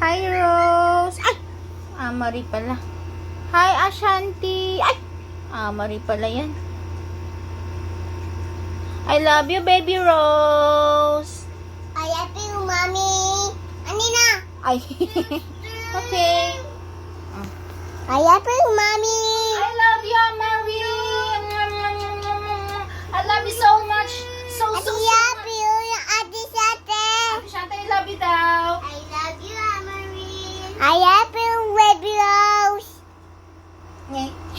Hi, Rose. Ay! Amari pala. Hi, Ashanti. Ay! Amari pala yan. I love you, baby Rose. I love you, mommy. Anina. Ay. okay. I love you, mommy.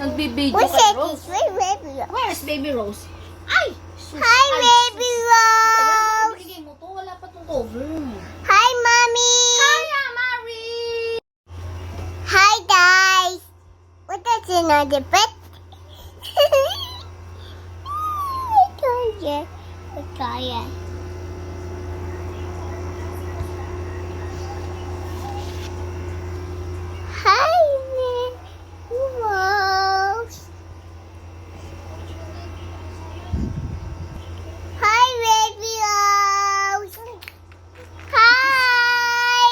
Nagbibideo that? Rose. Where's baby Rose? Where's baby Rose? Ay! Sus. Hi, Ay, baby sus. Rose. Kaya mo to, wala pa tong cover. Hi, mommy. Hi, Amari! Hi, guys. What is another pet? Victoria. Victoria. Hi, Rose. Hi, baby Rose. Hi.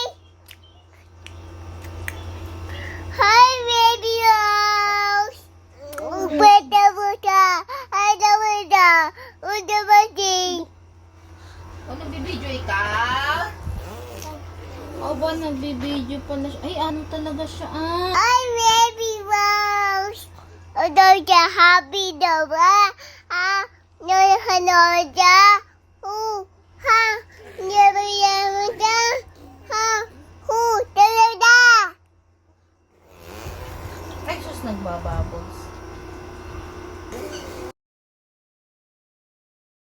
Hi, baby Rose. Buta, buta. Ada, buta. Buta. O, nagbibideo ikaw? Aba, nagbibideo pala siya. Ay, ano talaga siya? Ah, Hi, baby Rose. Udah siya happy daw ba? Ah, nanonood siya. Oh, ha, nanonood siya. Ha, hu, talaga. ay, sus, nagbababos.